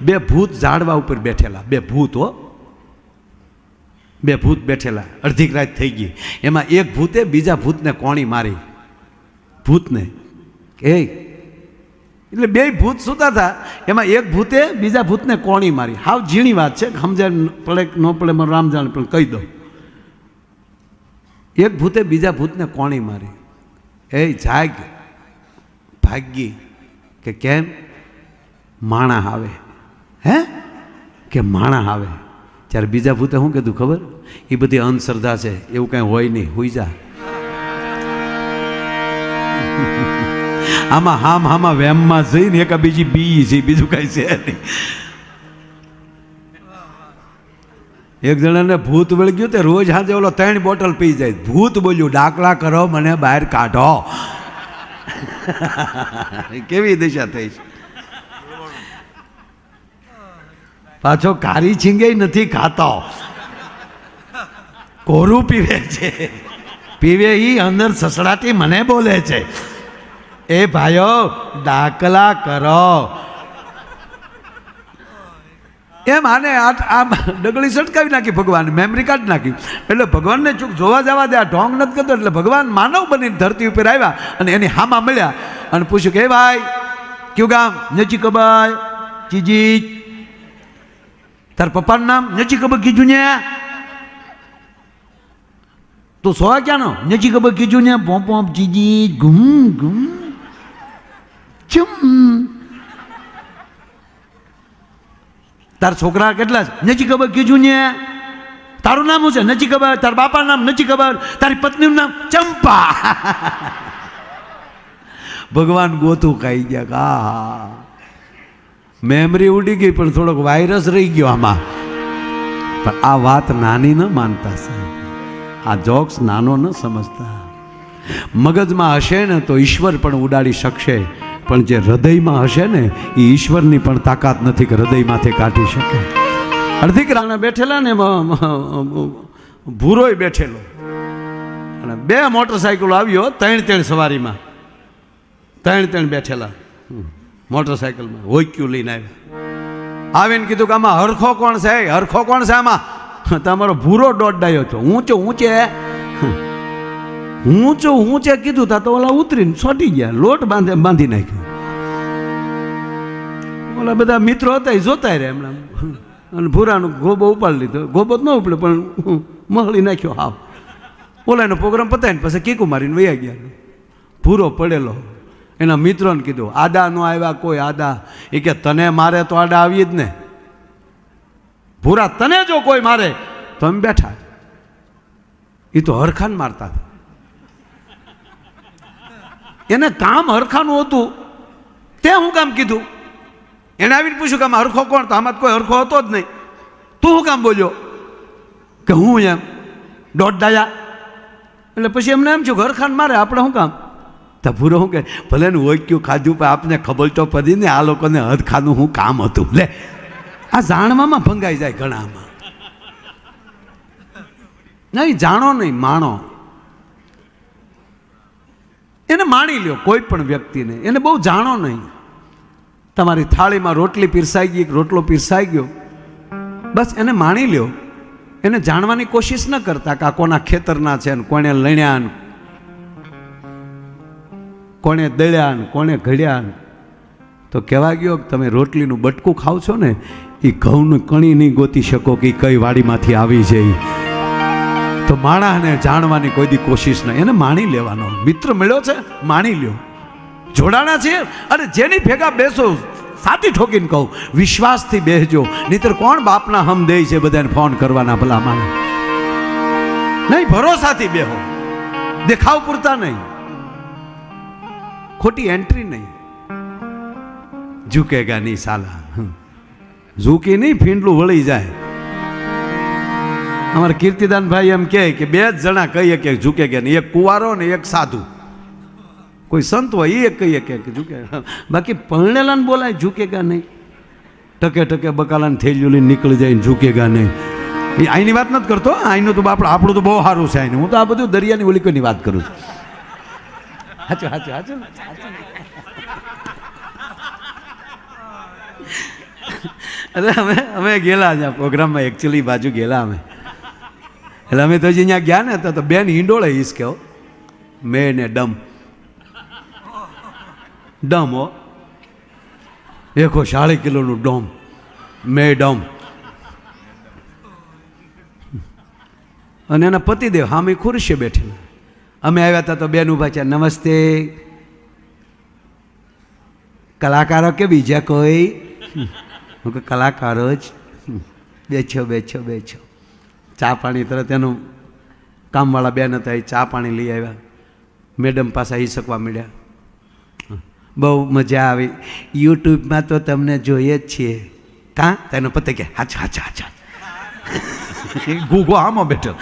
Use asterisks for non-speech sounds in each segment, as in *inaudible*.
બે ભૂત ઝાડવા ઉપર બેઠેલા. બે ભૂત, હો. બે ભૂત બેઠેલા. અડધીક રાત થઈ ગઈ. એમાં એક ભૂતે બીજા ભૂતને કોણી મારી. ભૂતને. એ? એટલે બે ભૂત સુતા હતા. એમાં એક ભૂતે બીજા ભૂતને કોણી મારી. હાવ ઝીણી વાત છે સમજાય પડે ન પડે, મારું રામ જાણે, પણ કહી દઉં. એક ભૂતે બીજા ભૂતને કોણી મારી. એ જાગ, ભાગી, કે કેમ? માણા આવે. હે? કે માણા આવે. ત્યારે બીજા ભૂતે શું કીધું ખબર? એ બધી અંધશ્રદ્ધા છે, એવું કાંઈ હોય નહીં, હોઈ જા. આમાં હામ હામાં વેમમાં જઈને એક બીજી બી છે, બીજું કાંઈ છે નહીં. એક જણાને ભૂત વળગ્યું તે રોજ હાજે ઓલો ત્રણ બોટલ પી જાય. ભૂત બોલ્યું, ડાકલા કરો, મને બહાર કાઢો. *laughs* કેવી દિશા થઈ છે? પાછો કારી છીંગે નથી ખાતો. કોરું પીવે છે? પીવે એ અંદર સસડાટી મને બોલે છે. એ ભાઈઓ, દાખલા કરો. એમ આને આ ડગળી સટકાવી નાખી ભગવાન મેમરી કાર્ડ નાખી. એટલે ભગવાનને ચૂક જોવા જવા દે, આ ઢોંગ નથી કરતો, એટલે ભગવાન માનવ બનીને ધરતી ઉપર આવ્યા અને એની હામાં મળ્યા અને પૂછ્યું કે ભાઈ, કયું ગામ? નજીક કબાય ચીજી તાર પપ્પાનું નામ નચી ખબર કીધું ને? તું સો ક્યાંનો? નચી ખબર કીધું ને? પોંપ પોમ ચીજી ઘૂમ ગુમ ચુમ. તાર છોકરા કેટલા છે? નથી ખબર કીધું ને? તારું નામ શું છે? નચી ખબર? તાર બાપાનું નામ નથી ખબર? તારી પત્નીનું નામ ચંપા. ભગવાન ગોતું ખાઈ ગયા. કા મેમરી ઉડી ગઈ, પણ થોડોક વાયરસ રહી ગયો આમાં. પણ આ વાત નાની ન માનતા સાહેબ. આ જોક્સ નાનો ન સમજતા. મગજમાં હશે ને તો ઈશ્વર પણ ઉડાડી શકશે. પણ જે હૃદયમાં હશે ને એ ઈશ્વરની પણ તાકાત નથી કે હૃદયમાંથી કાઢી શકે. અડધીક રાણા બેઠેલા ને ભૂરોય બેઠેલો. અને બે મોટરસાઇકલો આવ્યો, ત્રણ ત્રણ સવારીમાં. ત્રણ ત્રણ બેઠેલા. મોટરસાઇકલમાં હોઈક્યું લઈને આવ્યા. આવીને કીધું કે આમાં હરખો કોણ છે? હરખો કોણ છે આમાં? તમારો ભૂરો દોડાયો છો. ઊંચો ઊંચે ઊંચો ઊંચે કીધું. તા તો ઓલા ઉતરીને છોટી ગયા. લોટ બાંધે, બાંધી નાખ્યો. ઓલા બધા મિત્રો હતા, એ જોતા રહ્યા એમણે અને ભૂરાનો ગોબો ઉપાડી લીધો. ગોબો ન ઉપડે પણ મહળી નાખ્યો હાવ. ઓલાનો પ્રોગ્રામ પતાવીને પછી કીકુ મારીને વૈયા ગયા. ભૂરો પડેલો. એના મિત્રોને કીધું, આદા નો આવ્યા કોઈ આદા? એ કે, તને મારે તો આડા આવી જ ને. ભૂરા, તને જો કોઈ મારે. તો અમે બેઠા એ તો હરખાન મારતા એને કામ હરખાનું હતું. તે હું કામ કીધું? એને આવીને પૂછ્યું કે, આમાં હરખો કોણ? તો આમાં કોઈ હરખો હતો જ નહીં. તું શું કામ બોલ્યો? કે, હું એમ, દોઢ ડાયા એટલે પછી એમને એમ છું હરખાન મારે, આપણે શું કામ? તો ભૂરો શું કે, ભલે ને હોય કયું ખાધું, પણ આપને ખબર તો પડી ને આ લોકોને હદ ખાનું શું કામ હતું. લે, આ જાણવામાં ભંગાઈ જાય ઘણામાં. નહીં, જાણો નહીં, માણો. એને માણી લ્યો કોઈ પણ વ્યક્તિને. એને બહુ જાણો નહીં. તમારી થાળીમાં રોટલી પીરસાઈ ગઈ રોટલો પીરસાઈ ગયો. બસ એને માણી લ્યો. એને જાણવાની કોશિશ ન કરતા કે આ કોના ખેતરના છે ને કોણે લણ્યા કોણે દળ્યા ને કોણે ઘડ્યા તો કહેવા ગયો કે તમે રોટલીનું બટકું ખાવ છો ને એ ઘઉંનું કણી નહીં ગોતી શકો કે કઈ વાડીમાંથી આવી ઈ. તો માણાને જાણવાની કોઈ દી કોશિશ નહીં. એને માણી લેવાનો. મિત્ર મળ્યો છે? માણી લ્યો. જોડાણા છે અને જેની ભેગા બેસો સાથી ઠોકીને કહું, વિશ્વાસથી બેસજો નહીતર કોણ બાપના હમ દે છે બધાને ફોન કરવાના ભલા માને નહીં, ભરોસાથી બેહો. દેખાવ પૂરતા નહીં. ખોટી એન્ટ્રી નહીં. ઝૂકેગા નહીં સાલા. ઝૂકી નહીં, ફીંડલું વળી જાય. અમારા કીર્તિદાનભાઈ એમ કહે કે બે જ જણા કહીએ કે ઝૂકે કે નહીં. એક કુવારો ને એક સાધુ. કોઈ સંત હોય એ કહીએ કે ઝૂકે બાકી પરણેલાને બોલાય ઝૂકેગા નહીં. ટકે ટકે બકાલાને થેલીઓ લઈને નીકળી જાય ઝૂકેગા નહીં. એ અહીંની વાત નથી કરતો આઈનું તો આપણે આપણું તો બહુ સારું છે અહીંનું હું તો આ બધું દરિયાની ઓલીકોની વાત કરું છું. સાચું સાચું ને? એટલે અમે અમે ગયેલા ત્યાં પ્રોગ્રામમાં એકચ્યુઅલી બાજુ ગયેલા અમે. એટલે અમે તો અહીંયા ગયા ને, તો બેન હિંડોળે ઈસ કહો મેં ને ડમ. ડમ, હો. એકો સાડી કિલોનું ડોમ. મેં ડમ. અને એના પતિદેવ હામી ખુરશી બેઠેલા. અમે આવ્યા હતા તો બેન ઊભા છે. નમસ્તે. કલાકારો કે બીજા કોઈ? હું કે કલાકારો જ. બેછો બેછો બેછો ચા પાણી તરત એનું કામવાળા બેન હતા, એ ચા પાણી લઈ આવ્યા. મેડમ પાસે આવી શકવા મળ્યા બહુ મજા આવી. યુટ્યુબમાં તો તમને જોઈએ જ છીએ. કાં? તેનો પતે કે હાચા હાચા હાચા. ગુગો આમાં બેઠો.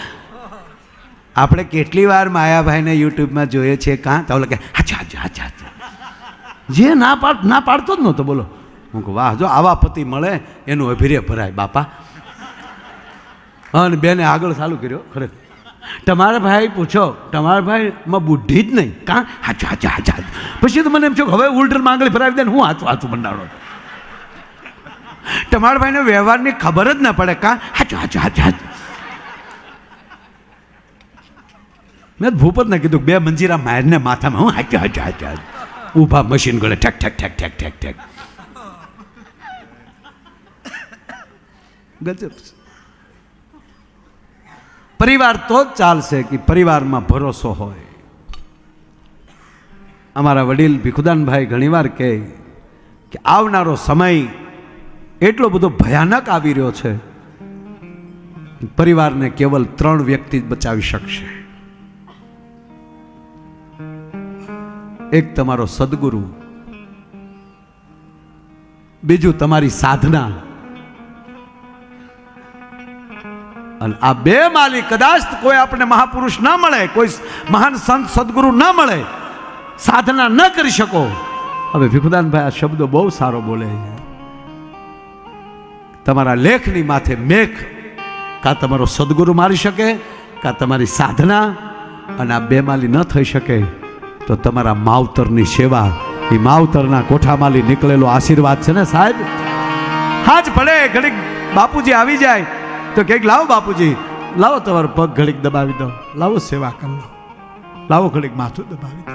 આપણે કેટલી વાર માયાભાઈને યુટ્યુબમાં જોઈએ છીએ, કાં? તો કે, હાચા હાચા હાચા હાચા. જે ના પાડ, ના પાડતો જ નહોતો, બોલો. હું કહું, વાહ, જો આવા પતિ મળે, એનું અભિર્ય ભરાય, બાપા. અને બેને આગળ ચાલુ કર્યો ખરેખર તમારા ભાઈ, પૂછો, તમારા ભાઈમાં બુદ્ધિ જ નહીં. કાં? હાચા હાચા હાચા પછી તો મને એમ છો હવે ઉલટરમાં આંગળી ભરાવી દે ને હું હાચું હાચું બંધાડો તમારા ભાઈને વ્યવહારની ખબર જ ના પડે, કાં? હાચું હાચું, હાચા, હાચું. મેં ભૂપતને કીધું બે મંજીરા મારને માથામાં, હું હાચું હાચું હાચું ઊભા મશીન ગળે ઠેક ઠેક ઠેક ઠેક ઠેક ઠેક. ગજબ પરિવાર તો જ ચાલશે કે પરિવારમાં ભરોસો હોય. અમારા વડીલ ભીખુદાનભાઈ ઘણીવાર કહે કે આવનારો સમય એટલો બધો ભયાનક આવી રહ્યો છે પરિવારને કેવલ ત્રણ વ્યક્તિ જ બચાવી શકશે. એક તમારો સદગુરુ. બીજું તમારી સાધના. અને આ બે માલી કદાચ કોઈ આપણે મહાપુરુષ ના મળે, કોઈ મહાન સંત સદગુરુ ના મળે. સાધના ન કરી શકો. હવે વિભુદાનભાઈ આ શબ્દો બહુ સારો બોલે છે. તમારા લેખની માથે મેઘ, કાં તમારો સદગુરુ મારી શકે, કાં તમારી સાધના, અને આ બે માલી ન થઈ શકે. તો તમારા માવતરની સેવા એ માવતરના કોઠામાંથી નીકળેલો આશીર્વાદ છે ને સાહેબ? હા જ ભલે ઘડીક બાપુજી આવી જાય, તો કંઈક લાવો બાપુજી. લાવો તમારો પગ ઘડીક દબાવી દો. લાવો સેવા કરી લો લાવો ઘડીક માથું દબાવી દો.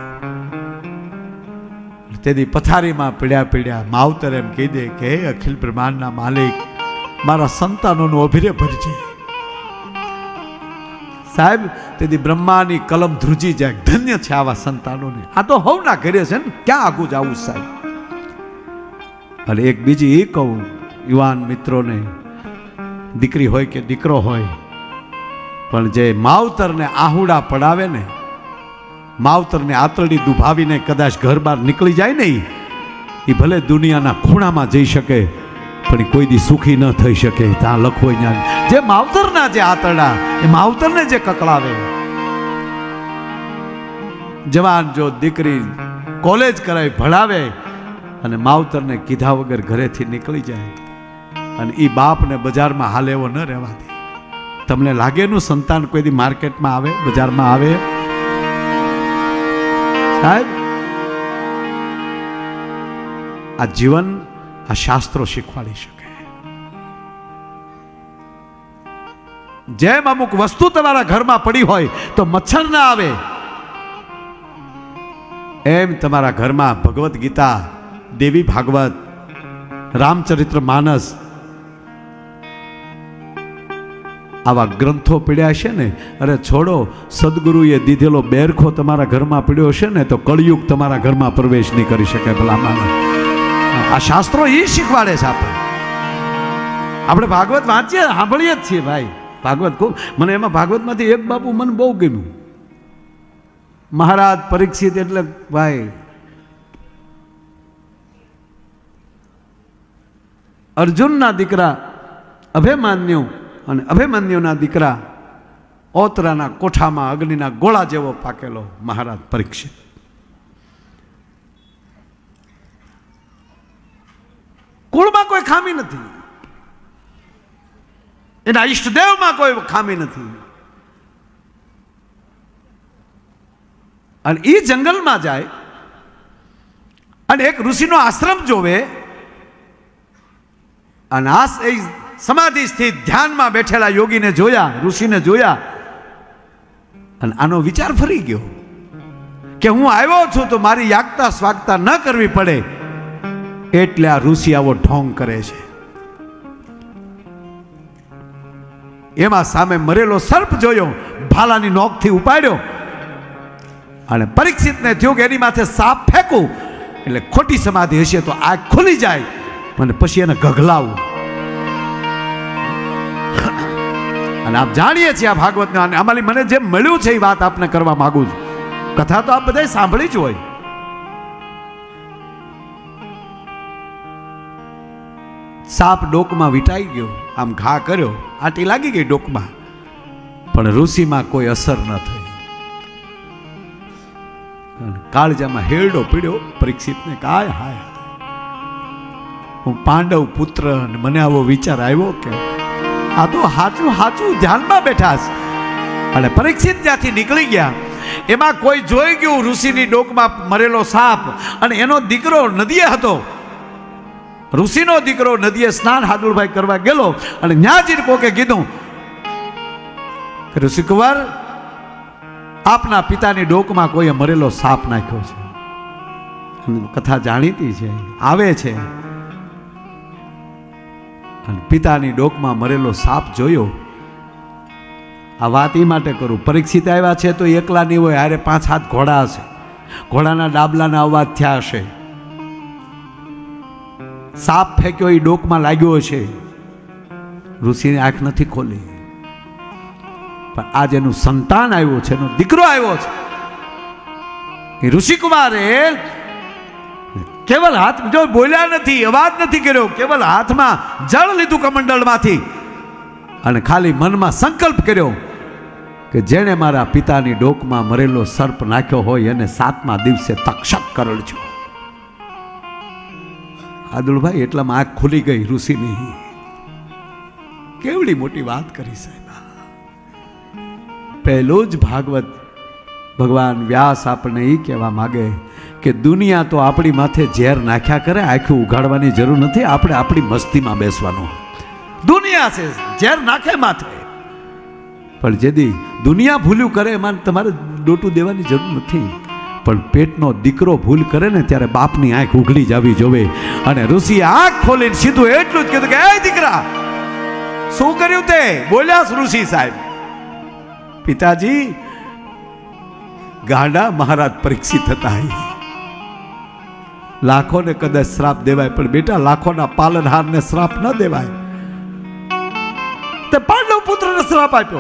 તેથી પથારીમાં પીડ્યા પીડ્યા માવતર એમ કહી દે કે અખિલ બ્રહ્માંડના માલિક, મારા સંતાનોનું અભિરે ભરજે સાહેબ, તેથી બ્રહ્માની કલમ ધ્રુજી જાય. ધન્ય છે આવા સંતાનોને. આ તો હવના ઘરે છે ને, ક્યાં આગું જવું સાહેબ? અને એક બીજી એ કહું, યુવાન મિત્રોને, દીકરી હોય કે દીકરો હોય, પણ જે માવતરને આહુડા પડાવે ને, માવતરને આતરડી દુભાવીને કદાચ ઘર બહાર નીકળી જાય નહીં એ ભલે દુનિયાના ખૂણામાં જઈ શકે પણ કોઈ દી સુખી ન થઈ શકે. ત્યાં લખો અહીંયા. જે માવતરના જે આતરડા, એ માવતરને જે કકળાવે જવાન જો દીકરી કોલેજ કરાવી ભણાવે અને માવતરને કીધા વગર ઘરેથી નીકળી જાય અને એ બાપને બજારમાં હાલ એવો ન રહેવા દે. તમને લાગે એનું સંતાન કોઈ દી માર્કેટમાં આવે, બજારમાં આવે? સાહેબ, આ જીવન આ શાસ્ત્રો શીખવાડી શકે. જેમ અમુક વસ્તુ તમારા ઘરમાં પડી હોય તો મચ્છર ના આવે. એમ તમારા ઘરમાં ભગવદ્ ગીતા, દેવી ભાગવત, રામચરિત્ર માનસ આવા ગ્રંથો પીડ્યા છે ને? અરે છોડો, સદગુરુએ દીધેલો બેરખો તમારા ઘરમાં પીડ્યો છે ને, તો કળિયુગ તમારા ઘરમાં પ્રવેશ નહીં કરી શકે ભલા માનો આ શાસ્ત્રો એ શીખવાડે છે આપણે. આપણે ભાગવત વાંચીએ, સાંભળીએ જ છીએ ભાઈ. ભાગવત ખૂબ, મને એમાં ભાગવતમાંથી એક બાપુ મને બહુ ગમ્યું. મહારાજ પરીક્ષિત એટલે ભાઈ, અર્જુનના દીકરા અભિમાન્યુ અને અભિમાન્યુના દીકરા ઓતરાના કોઠામાં અગ્નિના ગોળા જેવો પાકેલો મહારાજ પરીક્ષિત. કુળમાં કોઈ ખામી નથી. એના ઈષ્ટદેવમાં કોઈ ખામી નથી. અને એ જંગલમાં જાય અને એક ઋષિનો આશ્રમ જોવે અને આ એ સમાધિ સ્થિત ધ્યાનમાં બેઠેલા યોગીને જોયા, ઋષિને જોયા અને આનો વિચાર ફરી ગયો કે હું આવ્યો છું તો મારી યાગતા સ્વાગતા ન કરવી પડે. એટલે આ ઋષિ આવો ઢોંગ કરે છે. એમાં સામે મરેલો સર્પ જોયો, ભાલાની નોકથી ઉપાડ્યો. અને પરીક્ષિતને થયું કે એની માથે સાપ ફેંકું, એટલે ખોટી સમાધિ હશે તો આ ખુલી જાય અને પછી એને ગગલાવું. અને આપ જાણીએ છીએ આ ભાગવતને, અને આમાંથી મને જે મળ્યું છે એ વાત આપને કરવા માગું છું. કથા તો આપ બધાય સાંભળી જ હોય. સાપ ડોકમાં વીંટાઈ ગયો. આમ ઘા કર્યો. આટી લાગી ગઈ ડોકમાં. પણ ઋષિમાં કોઈ અસર ન થઈ. કાળજામાં હેરડો પીડ્યો. પરીક્ષિતને કાય હાય હું પાંડવ પુત્ર અને મને આવો વિચાર આવ્યો કે આ તો હાચું હાચું ધ્યાનમાં બેઠા અને પરીક્ષિત ત્યાંથી નીકળી ગયા, એમાં કોઈ જોઈ ગયું ઋષિની ડોકમાં મરેલો સાપ અને એનો દીકરો નદીએ હતો. ઋષિનો દીકરો નદીએ સ્નાન હાદુલભાઈ કરવા ગયેલો અને ન્યા જઈને કોકે કીધું કે ઋષિકુમાર આપના પિતાની ડોકમાં કોઈએ મરેલો સાપ નાખ્યો છે. કથા જાણીતી છે, આવે છે. અને પિતાની ડોકમાં મરેલો સાપ જોયો. આ વાત એ માટે કરું, પરીક્ષિત આવ્યા છે તો એકલા નહીં હોય, હારે પાંચ હાથ ઘોડા હશે. ઘોડાના ડાબલાના અવાજ થયા હશે. સાપ ફેંક્યો એ ડોકમાં લાગ્યો છે ઋષિની આંખ નથી ખોલી. પણ આજ એનું સંતાન આવ્યું છે, એનો દીકરો આવ્યો છે. એ ઋષિકુમારે કેવલ હાથ, જો બોલ્યા નથી, અવાજ નથી કર્યો, કેવલ હાથમાં જળ લીધું કમંડળમાંથી. અને ખાલી મનમાં સંકલ્પ કર્યો કે જેણે મારા પિતાની ડોકમાં મરેલો સર્પ નાખ્યો હોય, એને સાતમા દિવસે તક્ષક કરડજો. આદુલભાઈ, એટલામાં આંખ ખુલી ગઈ ઋષિની. કેવડી મોટી વાત કરી સાહેબ પહેલો જ ભાગવત ભગવાન વ્યાસ આપણને એ કહેવા માગે કે દુનિયા તો આપણી માથે ઝેર નાખ્યા કરે, આખું ઉઘાડવાની જરૂર નથી, આપણે આપણી મસ્તીમાં બેસવાનું. દુનિયા છે, ઝેર નાખે માથે. પણ જેદી દુનિયા ભૂલ્યું કરે, એમાં તમારે ડોટું દેવાની જરૂર નથી. પણ પેટનો દીકરો ભૂલ કરે ને ત્યારે બાપની આંખ ઉઘડી જવી જોવે. અને ઋષિએ આંખ ખોલીને સીધું એટલું જ કીધું કે, એ દીકરા, શું કર્યું તે? બોલ્યા ઋષિ સાહેબ. પિતાજી, ગાંડા મહારાજ પરીક્ષિત હતા. લાખોને કદાચ શ્રાપ દેવાય, પણ બેટા, લાખોના પાલનહારને શ્રાપ ન દેવાય. તે પાંડવ પુત્રને શ્રાપ આપ્યો.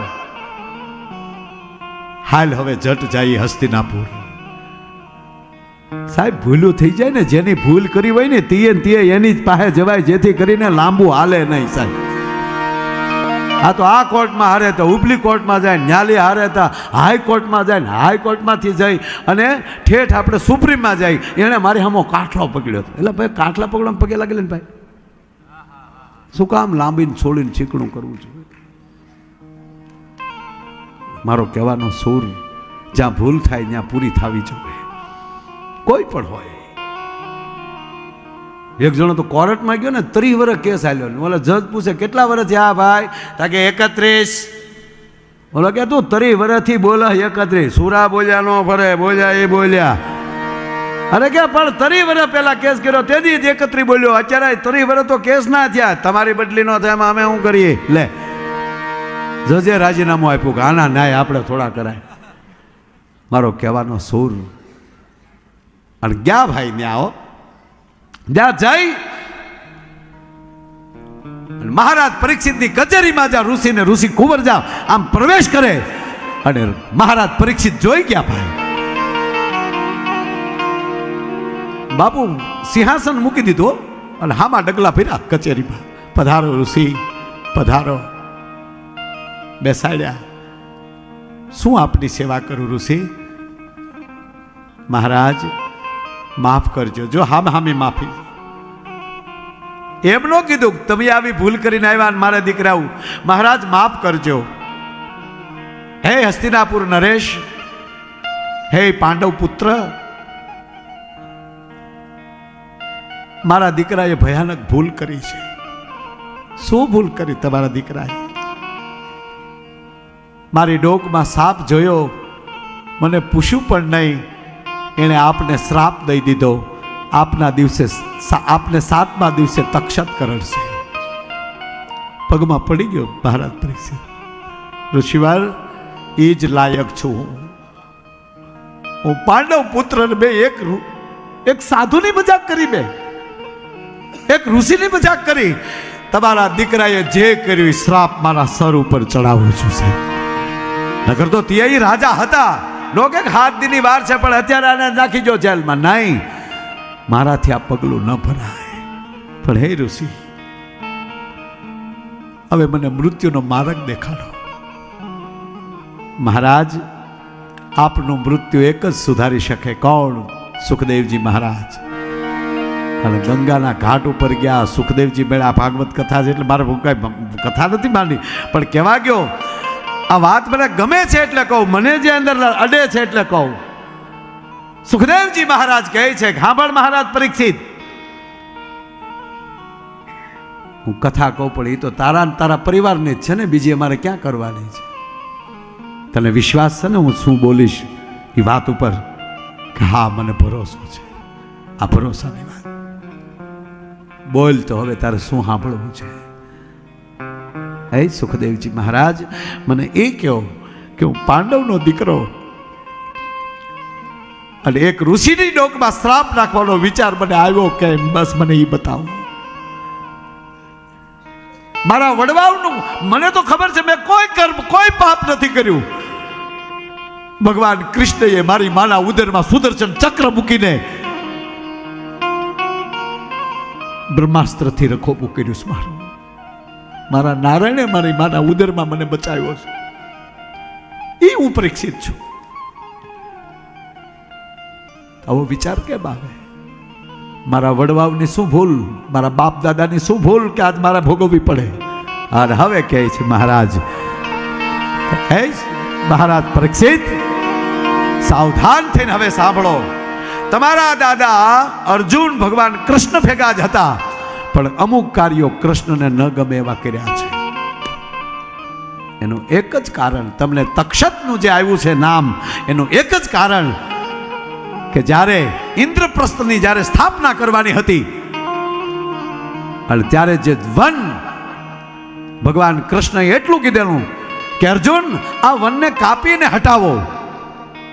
હાલ હવે જટ જાય હસ્તિનાપુર. સાહેબ, ભૂલું થઈ જાય ને, જેની ભૂલ કરી હોય ને, તીએ ને તીએ એની જ પાસે જવાય, જેથી કરીને લાંબુ હાલે નહીં સાહેબ. આ તો આ કોર્ટમાં હારે તો, ઉપલી કોર્ટમાં જાય ન્યાલી હારે તો હાઈકોર્ટમાં જાય ને હાઈકોર્ટમાંથી જઈ અને ઠેઠ આપણે સુપ્રીમમાં જાય. એણે મારી સામો કાઠલો પકડ્યો હતો. એટલે ભાઈ કાઠલા પકડવામાં પગે લાગેલા ને ભાઈ? શું કામ લાંબીને છોડીને ચીકણું કરવું જોઈએ મારો કહેવાનો સૂર જ્યાં ભૂલ થાય, ત્યાં પૂરી થવી જોઈએ. કોઈ પણ હોય. એક જણો તો કોર્ટમાં ગયો ને, ત્રીસ વર્ષ કેસ આવ્યો ઓલા જજ પૂછે, કેટલા વર્ષ થયા ભાઈ? તાકે એકત્રીસ. બોલો કે, તું ત્રીસ વર્ષથી બોલે, એકત્રીસ. સુરા બોલ્યા, નો ફરે. બોલ્યા, એ બોલ્યા. અરે કે, પણ ત્રીસ વર્ષ પહેલા કેસ કર્યો, તેથી જ એકત્રી બોલ્યો. અત્યારે ત્રીસ વર્ષ તો કેસ ના થયા. તમારી બદલી નો થાય અમે શું કરીએ? લે. જજે રાજીનામું આપ્યું કે, આના ન્યાય આપણે થોડા કરાય. મારો કહેવાનો સૂર અને ગયા ભાઈ ને આવો જ્યાં જઈ મહારાજ પરીક્ષિતની કચેરીમાં જ્યાં ઋષિ ને ઋષિ કુંવર જા, આમ પ્રવેશ કરે અને મહારાજ પરીક્ષિત જોઈ ગયા ભાઈ. બાપુ સિંહાસન મૂકી દીધો અને હામાં ડગલા ફેર્યા કચેરીમાં. પધારો ઋષિ, પધારો. બેસાડ્યા. શું આપની સેવા કરું ઋષિ? મહારાજ માફ કરજો. જો હામ હામી માફી. એમ કીધું તમે આવી ભૂલ કરીને આવ્યા મારા દીકરાઓ, મહારાજ માફ કરજો. હે હસ્તિનાપુર નરેશ, હે પાંડવ પુત્ર, મારા દીકરાએ ભયાનક ભૂલ કરી છે. શું ભૂલ કરી તમારા દીકરાએ? મારી ડોકમાં સાપ જોયો, મને પૂછ્યું પણ નહીં. એણે આપને શ્રાપ દઈ દીધો. આપના દિવસે આપને સાતમા દિવસે તક્ષત કરડશે પગમાં પડી ગયો મહારાજ પરીક્ષિત ઋષિવાર, એ જ લાયક છું હું. હું પાંડવ પુત્ર ને બે, એક એક સાધુની મજાક કરી બે. એક ઋષિની મજાક કરી. તમારા દીકરાએ જે કર્યું શ્રાપ મારા સર ઉપર ચડાવું છું સાહેબ. નગર તો ત્યાં રાજા હતા. લોકો કે હાથ દીની વાર છે, પણ અત્યારે આને નાખી જો જેલમાં. નહીં, મારાથી આ પગલું ન ભરાય. પણ હે ઋષિ, હવે મને મૃત્યુનો માર્ગ દેખાડો. મહારાજ, આપનું મૃત્યુ એક જ સુધારી શકે. કોણ? સુખદેવજી મહારાજ. અને ગંગાના ઘાટ ઉપર ગયા, સુખદેવજી મેળા ભાગવત કથા છે, એટલે મારે કઈ કથા નથી માની. પણ કહેવા ગયો આ વાત મને ગમે છે એટલે કહું, મને જે અંદર અડે છે એટલે કહું. સુખદેવજી મહારાજ કહે છે ઘાંભળ મહારાજ પરીક્ષિત. હું કથા કહું, પણ એ તો તારા તારા પરિવારની જ છે ને, બીજી અમારે ક્યાં કરવાની છે? તને વિશ્વાસ છે ને, હું શું બોલીશ? એ વાત ઉપર કે, હા, મને ભરોસો છે. આ ભરોસાની વાત. બોલ તો હવે તારે શું સાંભળવું છે? હે સુખદેવજી મહારાજ, મને એ કહો કે હું પાંડવનો દીકરો અને એક ઋષિની ડોકમાં શ્રાપ નાખવાનો વિચાર મને આવ્યો કેમ બસ મને એ બતાવો. મારા વડવાઓનું, મને તો ખબર છે, મેં કોઈ કર્મ, કોઈ પાપ નથી કર્યું. ભગવાન કૃષ્ણએ મારી માના ઉદરમાં સુદર્શન ચક્ર મૂકીને બ્રહ્માસ્ત્રથી રખોપું કર્યું છે મારું. મારા નારાયણે મારી માના ઉદરમાં મને બચાવ્યો છે. એ હું પરીક્ષિત છું. આવો વિચાર કેમ આવે? મારા વડવાવની શું ભૂલ? મારા બાપ દાદાની શું ભૂલ કે આજ મારા ભોગવવી પડે? અને હવે કહે છે, મહારાજ, હે મહારાજ પરીક્ષિત, સાવધાન થઈને હવે સાંભળો. તમારા દાદા અર્જુન ભગવાન કૃષ્ણ ભેગા જ હતા. પણ અમુક કાર્યો કૃષ્ણને ન ગમે એવા કર્યા છે. એનું એક જ કારણ તમને તક્ષતનું જે આવ્યું છે નામ, એનું એક જ કારણ કે જ્યારે ઇન્દ્રપ્રસ્થની જ્યારે સ્થાપના કરવાની હતી, અને ત્યારે જે વન ભગવાન કૃષ્ણએ એટલું કીધેલું કે અર્જુન, આ વનને કાપીને હટાવો.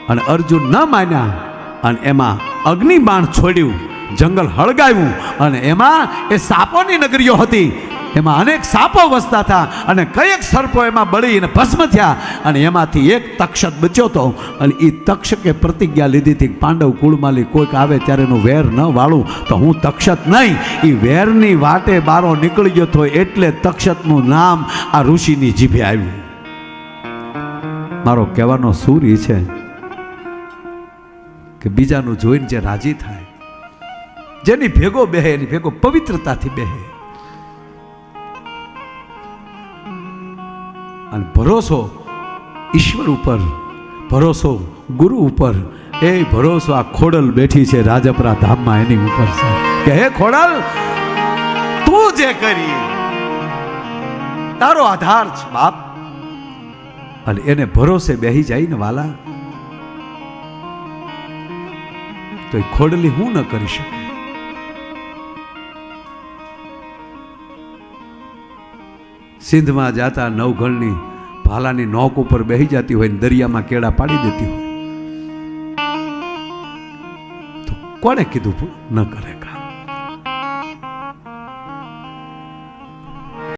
અને અર્જુન ન માન્યા, અને એમાં અગ્નિબાણ છોડ્યું. જંગલ હળગાવ્યું અને એમાં એ સાપોની નગરીઓ હતી. એમાં અનેક સાપો વસતા હતા અને કયેક સર્પો એમાં બળીને ભસ્મ થયા અને એમાંથી એક તક્ષક બચ્યો હતો. અને એ તક્ષકે પ્રતિજ્ઞા લીધી હતી પાંડવ કુળમાલી કોઈક આવે ત્યારે એનું વેર ન વાળું તો હું તક્ષત નહીં. એ વેરની વાટે બારો નીકળી ગયો હતો એટલે તક્ષતનું નામ આ ઋષિની જીભે આવ્યું. મારો કહેવાનો સૂર એ છે કે બીજાનું જોઈને જે રાજી થાય જેની ભેગો બેહે, એની ભેગો પવિત્રતાથી બેહે. અને ભરોસો ઈશ્વર ઉપર, ભરોસો ગુરુ ઉપર. એ ભરોસો આ ખોડલ બેઠી છે રાજપરા ધામમાં એની ઉપર છે કે હે ખોડલ, તું જે કરી, તારો આધાર છે, બાપ. અને એને ભરોસે બેહી જાય ને વાલા. તો એ ખોડલી હું ન કરી શકે? સિંધમાં જાતા નવઘણની ભાલાની નોક ઉપર બેહી જતી હોય ને દરિયામાં કેળા પાડી દેતી હોય. તો કોણે કીધું ન કરે